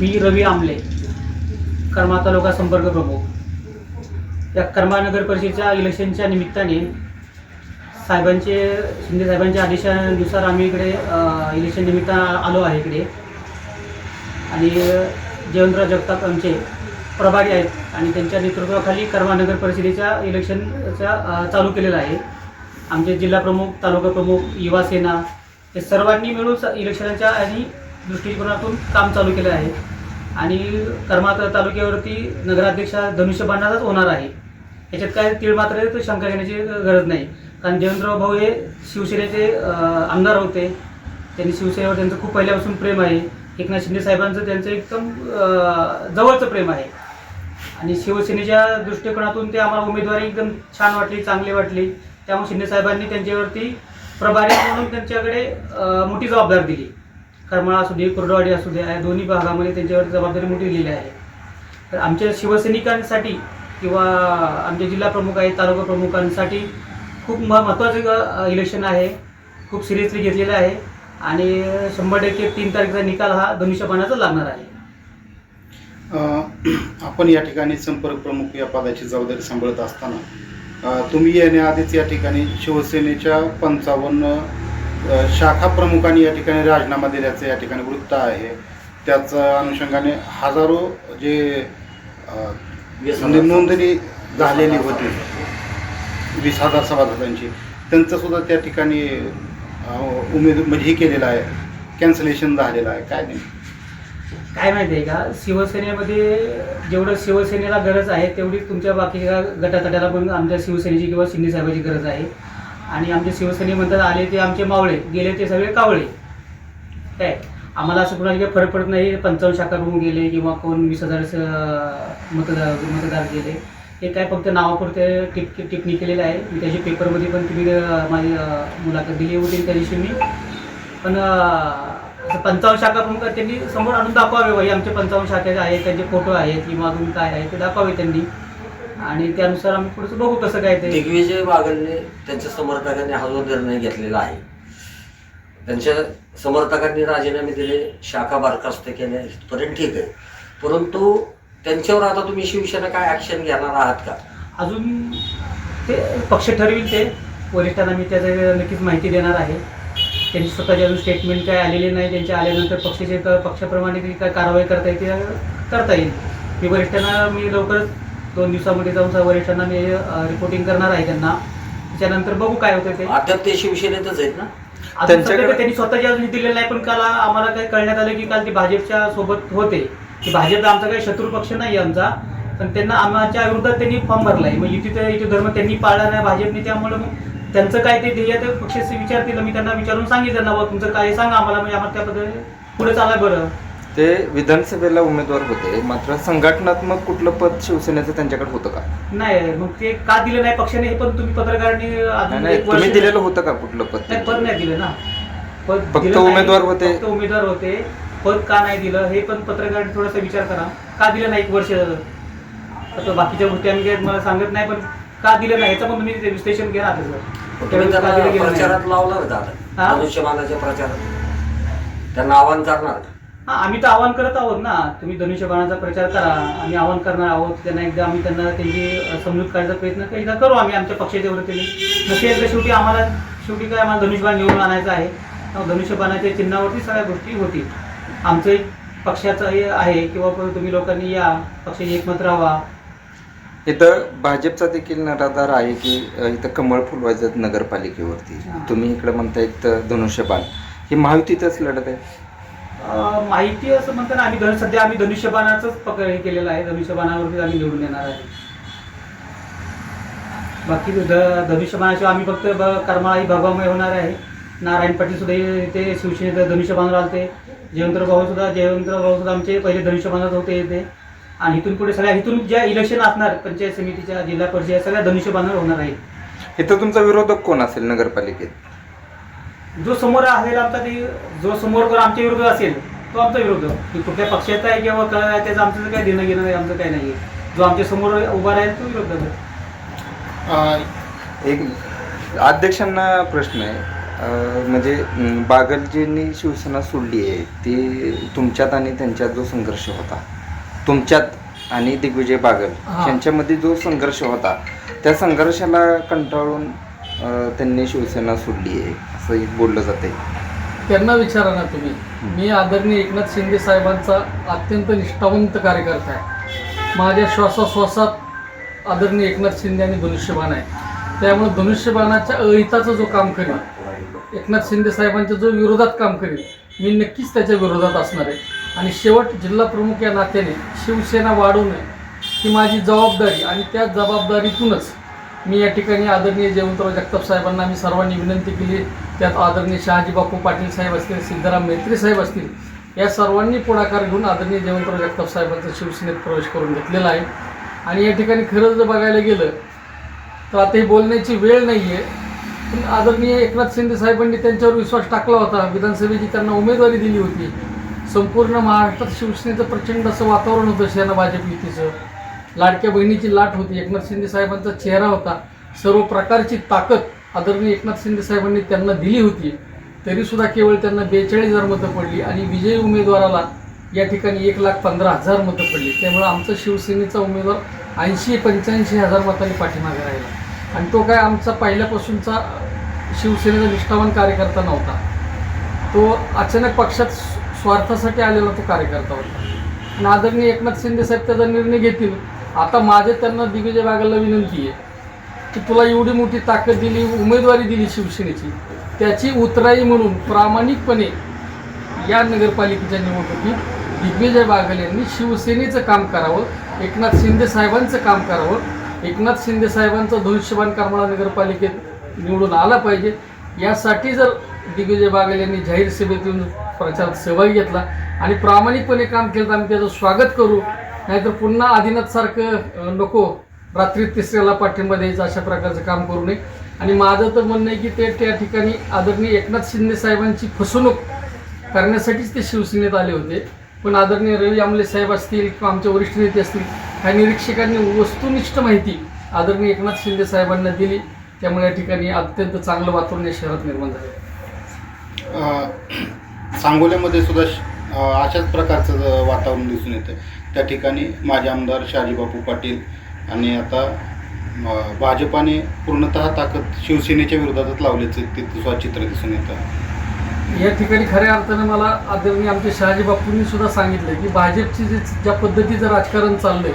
मी रवी आमले कर्मा तालुका संपर्क प्रमुख. या कर्मा नगर परिषदेच्या इलेक्शनच्या निमित्ताने साहेबांचे शिंदे साहेबांच्या आदेशानुसार आम्ही इकडे इलेक्शन निमित्त आलो आहे इकडे. आणि जयवंतराव जगताप आमचे प्रभारी आहेत आणि त्यांच्या नेतृत्वाखाली कर्मा नगर परिषदेच्या इलेक्शनचा चालू केलेला आहे. आमचे जिल्हा प्रमुख तालुका प्रमुख युवा सेना हे सर्वांनी मिळून इलेक्शनच्या आणि दृष्टिकोनातून काम चालू केलं आहे. आणि कर्मा तालुक्यावरती नगराध्यक्ष हा धनुष्यबाणाचाच होणार आहे. याच्यात काय तीळ मात्र शंका घेण्याची गरज नाही. कारण जयवंतराव भाऊ हे शिवसेनेचे आमदार होते. त्यांनी शिवसेनेवर त्यांचं खूप पहिल्यापासून प्रेम आहे. एकनाथ शिंदे साहेबांचं त्यांचं एकदम जवळचं प्रेम आहे. आणि शिवसेनेच्या दृष्टिकोनातून ते आम्हाला उमेदवारी एकदम छान वाटली चांगली वाटली. त्यामुळे शिंदे साहेबांनी त्यांच्यावरती प्रभारी म्हणून त्यांच्याकडे मोठी जबाबदारी दिली. करमाळा असू दे कुर्डवाडी असू दे या दोन्ही भागामध्ये त्यांच्यावर जबाबदारी मोठी दिलेली आहे. तर आमच्या शिवसैनिकांसाठी किंवा आमचे जिल्हा प्रमुख आहेत तालुका प्रमुखांसाठी खूप म महत्त्वाचं इलेक्शन आहे. खूप सिरियसली घेतलेलं आहे. आणि शंभर टक्के तीन तारखेचा निकाल हा धनुष्यबाणाचा लागणार आहे. आपण या ठिकाणी संपर्क प्रमुख या पदाची जबाबदारी सांभाळत असताना तुम्ही येण्याआधीच या ठिकाणी शिवसेनेच्या पंचावन्न शाखा प्रमुखांनी या ठिकाणी राजीनामा दिल्याचं या ठिकाणी वृत्त आहे. त्याच अनुषंगाने हजारो जे म्हणजे नोंदणी झालेली होती. वीस हजार सभासदांची. त्यांचं सुद्धा त्या ठिकाणी उमेद म्हणजे हे केलेलं आहे. कॅन्सलेशन झालेलं आहे. काय नाही. काय माहिती आहे का? शिवसेनेमध्ये जेवढं शिवसेनेला गरज आहे तेवढी तुमच्या बाकीच्या गटातटाला पण आमच्या शिवसेनेची किंवा शिंदे साहेबाची गरज आहे. आणि आमचे शिवसेने म्हणतात आले ते आमचे मावळे गेले ते सगळे कावळे. काय? आम्हाला असं कुणाला काही फरक पडत नाही पंचावन्न शाखा होऊन गेले किंवा कोण वीस हजार मतदार मतदार गेले. हे काय फक्त नावापुरते टिप टिप्पणी केलेलं आहे. मी त्याच्या पेपरमध्ये पण तुम्ही माझी मुलाखत दिली होती त्या दिवशी मी. पण पंचावन्न शाखा प्रमुख त्यांनी समोर आणून दाखवावे बाई आमचे पंचावन्न शाखेचे आहेत त्यांचे फोटो आहेत किंवा अजून काय आहे ते दाखवावे त्यांनी. आणि त्यानुसार आम्ही पुढचं बघू कसं काय ते. दिग्विजय बागलने त्यांच्या समर्थकांनी हा जो निर्णय घेतलेला आहे त्यांच्या समर्थकांनी राजीनामे दिले शाखा बरखास्त केल्या इथपर्यंत ठीक आहे. परंतु त्यांच्यावर आता तुम्ही शिवसेना काय ऍक्शन घेणार आहात का? अजून ते पक्ष ठरविल ते. वरिष्ठांना मी त्याचं नक्कीच माहिती देणार आहे. त्यांची स्वतःची अजून स्टेटमेंट काय आलेले नाही. त्यांच्या आल्यानंतर पक्षाचे पक्षाप्रमाणे काय कारवाई करता येते करता येईल. मी वरिष्ठांना मी लवकरच दोन दिवसामध्ये जाऊन वरिष्ठांना मी रिपोर्टिंग करणार आहे त्यांना. त्याच्यानंतर बघू काय होतं ते. अद्याप ते शिवसेनेतच आहेत ना? त्यांनी स्वतःची अजून दिलेलं नाही पण काल आम्हाला काही कळण्यात आलं की काल ते भाजपच्या सोबत होते. की भाजप आमचा काही शत्रू पक्ष नाही आमचा. पण त्यांना आमच्या विरोधात त्यांनी फॉर्म भरलाय. मग युतीचा युती धर्म त्यांनी पाळला नाही भाजपने त्यामुळे मग त्यांचं काय ते ध्येय ते पक्षाचे विचारतील. मी त्यांना विचारून सांगितलं ना तुमचं काय सांगा आम्हाला. म्हणजे आम्हाला त्या पद्धतीने पुढे चालाय बरं. ते विधानसभेला उमेदवार होते मात्र संघटनात्मक कुठलं पद शिवसेनेचं त्यांच्याकडे होतं का? नाही मग ते का दिलं नाही पक्षाने हे पण तुम्ही पत्रकारांनी नाही, अजून नाही एक वर्ष तुम्ही दिलेलं होतं का कुठलं पद नाही पद नाही दिलं ना. पद फक्त दिलं नाही. उमेदवार होते. फक्त उमेदवार होते. पद का नाही दिलं हे पण पत्रकार थोडासा विचार करा. का दिलं नाही एक वर्ष? आता बाकीच्या गोष्टी आम्ही काही मला सांगत नाही पण का दिलं नाही? याचं पण तुम्ही ते विश्लेषण घ्या आता सर तुम्ही का त्यांना दिलं गेलं नाही? प्रचारात लावणार का हा? आता धनुष्यबाणाच्या प्रचारात. त्यांना आवाहन करणार. का हा आम्ही तर आवाहन करत आहोत ना. तुम्ही धनुष्यबाणाचा प्रचार करा. आम्ही आवाहन करणार आहोत. त्यांना एकदा आम्ही त्यांना त्यांची समजूत काढायचा प्रयत्न एकदा करू आम्ही आमच्या पक्षाच्या वतीने. नसेल तर शेवटी आम्हाला शेवटी काय आम्हाला धनुष्यबाण निवडून आणायचं आहे. धनुष्यबाणाच्या चिन्हावरती सगळ्या गोष्टी होतील. आमचं एक पक्षाचं हे आहे किंवा तुम्ही लोकांनी या. पक्षाची एकमत राहावा. इथं भाजपचा देखील निराधार आहे की इथं कमळ फुलवायचं नगरपालिकेवरती. तुम्ही इकडे म्हणताय तर धनुष्यबाण. ही महायुतीतच लढत आहे. माहिती असं म्हणताना आम्ही धनु सध्या आम्ही धनुष्यबाणाचंच पकड हे केलेलं आहे. धनुष्यबाणावरतीच आम्ही निवडून येणार आहे. बाकी ध- धनुष्यबाणाशिवाय आम्ही फक्त ब- करमाळा ही भगवामय होणार आहे. नारायण पाटील सुद्धा इथे शिवसेनेत धनुष्यबाणावर आलते जयवंतराव भाऊ सुद्धा जयवंतराव भाऊ सुद्धा आमचे पहिले धनुष्यबाणात होते इथे. आणि इथून पुढे सगळ्या इथून ज्या इलेक्शन असणार पंचायत समितीच्या जिल्हा परिषद सगळ्या धनुष्यबाणावर होणार आहे. इथं तुमचा विरोधक कोण असेल नगरपालिकेत? जो समोर असेल आमचा ते जो समोर कोण आमच्या विरोधात असेल तो आमचा विरोधक की कुठल्या पक्षाचा आहे किंवा काय आहे, त्याचं आमचं काही देणं घेणं नाही आमचं काही नाही जो आमच्यासमोर उभा राहील तो आहे. अ, एक अध्यक्षांना प्रश्न आहे. अं, म्हणजे अं, बागलजींनी शिवसेना सोडली आहे. ती तुमच्यात आणि त्यांच्यात जो संघर्ष होता तुमच्यात आणि दिग्विजय बागल हा. यांच्यामध्ये जो संघर्ष होता त्या संघर्षाला कंटाळून अं, त्यांनी शिवसेना सोडली आहे. असं एक बोललं जाते. त्यांना विचारा ना तुम्ही. मी आदरणीय एकनाथ शिंदे साहेबांचा अत्यंत निष्ठावंत कार्यकर्ता आहे. माझ्या श्वासोश्वासात आदरणीय एकनाथ शिंदे आणि धनुष्यबाण आहे. त्यामुळे धनुष्यबाणाच्या अहिताचं जो काम करेल एकनाथ शिंदे साहेबांच्या जो विरोधात काम करेल मी नक्कीच त्याच्या विरोधात असणार आहे. आणि शेवट जिल्हा प्रमुख या नात्याने शिवसेना वाढवणे ही माझी जबाबदारी आणि त्या जबाबदारीतूनच मी या ठिकाणी आदरणीय जयवंतराव जगताप साहेबांना मी सर्वांनी विनंती केली. त्यात आदरणीय शहाजी बापू पाटील साहेब असतील सिद्धाराम मेत्री साहेब असतील या सर्वांनी पुढाकार घेऊन आदरणीय जयवंतराव जगताप साहेबांचा शिवसेनेत प्रवेश करून घेतलेला आहे. आणि या ठिकाणी खरं जर बघायला गेलं तर आता ही बोलण्याची वेळ नाही आहे पण आदरणीय एकनाथ शिंदे साहेबांनी त्यांच्यावर विश्वास टाकला होता. विधानसभेची त्यांना उमेदवारी दिली होती. संपूर्ण महाराष्ट्रात शिवसेनेचं प्रचंड असं वातावरण होतं सेना भाजप युतीचं. लाडक्या बहिणीची लाट होती. एकनाथ शिंदे साहेबांचा चेहरा होता. सर्व प्रकारची ताकद आदरणीय एकनाथ शिंदे साहेबांनी त्यांना दिली होती. तरीसुद्धा केवळ त्यांना बेचाळीस हजार मतं पडली आणि विजयी उमेदवाराला या ठिकाणी एक लाख पंधरा हजार मतं पडली. त्यामुळं आमचा शिवसेनेचा उमेदवार ऐंशी पंच्याऐंशी हजार मतांनी पाठीमागे राहिला. आणि तो काय आमचा पहिल्यापासूनचा शिवसेनेचा निष्ठावान कार्यकर्ता नव्हता. तो अचानक पक्षात स्वार्थासाठी आलेला तो कार्यकर्ता होता. आणि आदरणीय एकनाथ शिंदे साहेब त्याचा निर्णय घेतील. आता माझे त्यांना दिग्विजय बागलला विनंती आहे की तुला एवढी मोठी ताकद दिली उमेदवारी दिली शिवसेनेची त्याची उतराई म्हणून प्रामाणिकपणे या नगरपालिकेच्या निवडणुकीत दिग्विजय बागल यांनी शिवसेनेचं काम करावं एकनाथ शिंदे साहेबांचं काम करावं एकनाथ शिंदे साहेबांचं धनुष्यबाण करमाळा नगरपालिकेत निवडून आला पाहिजे. यासाठी जर दिग्विजय बागल यांनी जाहीर सभेतून प्रचारात सहभाग घेतला आणि प्रामाणिकपणे काम केलं तर आम्ही त्याचं स्वागत करू. नाहीतर पुन्हा आदिनाथसारखं नको. रात्री तिसऱ्याला पाठिंबा द्यायचा अशा प्रकारचं काम करू नये. आणि माझं तर म्हणणं आहे की ते त्या ठिकाणी आदरणीय एकनाथ शिंदे साहेबांची फसवणूक करण्यासाठीच ते शिवसेनेत आले होते. पण आदरणीय रवी आमले साहेब असतील किंवा आमचे वरिष्ठ नेते असतील ह्या निरीक्षकांनी वस्तुनिष्ठ माहिती आदरणीय एकनाथ शिंदे साहेबांना दिली. त्यामुळे या ठिकाणी अत्यंत चांगलं वातावरण या शहरात निर्माण झालं. सांगोल्यामध्ये सुद्धा अशाच प्रकारचं ज- वातावरण दिसून येतं. त्या ठिकाणी माजी आमदार शहाजीबापू पाटील आणि आता भाजपाने पूर्णतः ताकद शिवसेनेच्या विरोधातच लावल्याचं तिथं चित्र दिसून येतं. या ठिकाणी खऱ्या अर्थानं मला आदरणीय आमचे शहाजी बापूंनी सुद्धा सांगितलं की भाजपची जे ज्या पद्धतीचं राजकारण चाललंय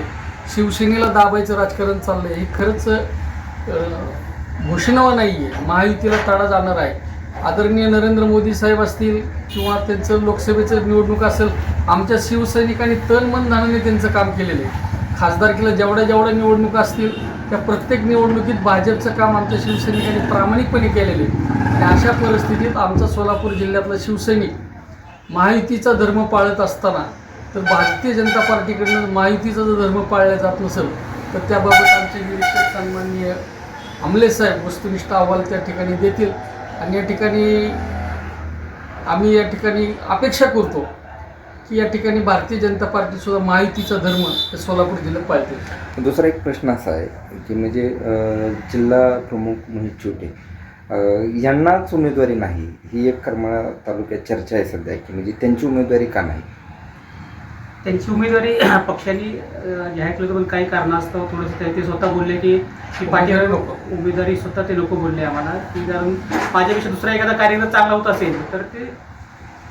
शिवसेनेला दाबायचं राजकारण चाललंय हे खरंच घोषणावा नाही आहे महायुतीला टाळा जाणार आहे. आदरणीय नरेंद्र मोदी साहेब असतील किंवा त्यांचं लोकसभेचं निवडणूक असेल आमच्या शिवसैनिकांनी तन मन धनाने त्यांचं काम केलेलं आहे. खासदारकीला जेवढ्या जेवढ्या निवडणुका असतील त्या प्रत्येक निवडणुकीत भाजपचं काम आमच्या शिवसैनिकांनी प्रामाणिकपणे केलेलं आहे. आणि अशा परिस्थितीत आमचा सोलापूर जिल्ह्यातला शिवसैनिक महायुतीचा धर्म पाळत असताना तर भारतीय जनता पार्टीकडनं महायुतीचा जर धर्म पाळला जात नसेल तर त्याबाबत आमचे निरीक्षक सन्माननीय आमले साहेब वस्तुनिष्ठ अहवाल त्या ठिकाणी देतील. आणि या ठिकाणी आम्ही या ठिकाणी अपेक्षा करतो की या ठिकाणी भारतीय जनता पार्टीसुद्धा माहितीचा धर्म हे सोलापूर जिल्ह्यात पाळते. दुसरा एक प्रश्न असा आहे की म्हणजे जिल्हा प्रमुख मोहित छोटे यांनाच उमेदवारी नाही ही एक करमाळा तालुक्यात चर्चा आहे सध्या की म्हणजे त्यांची उमेदवारी का नाही? त्यांची उमेदवारी पक्षाने जाहीर केलं पण काही कारणास्तव थोडंसं ते- ते स्वतः बोलले की की पाठीवर नको उमेदवारी स्वतः ते नको बोलले आम्हाला. की कारण माझ्यापेक्षा दुसरा एखादा कार्यक्रम चांगला होत असेल तर ते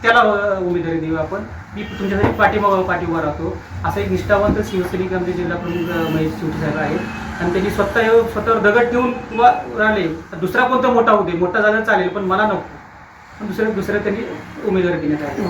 त्याला उमेदवारी देऊ आपण. मी तुमच्यासाठी पाठीमागं पाठीवर राहतो. असा एक निष्ठावंत शिवसैनिक आमचे जिल्हा प्रमुख महेश शेवटी साहेब आहेत. आणि त्यांनी स्वतः येऊन स्वतःवर दगड ठेवून किंवा राहिले. दुसरा कोणता मोठा होते मोठा झाला चालेल पण मला नको. पण दुसऱ्या दुसऱ्या त्यांनी उमेदवारी देण्यात आली.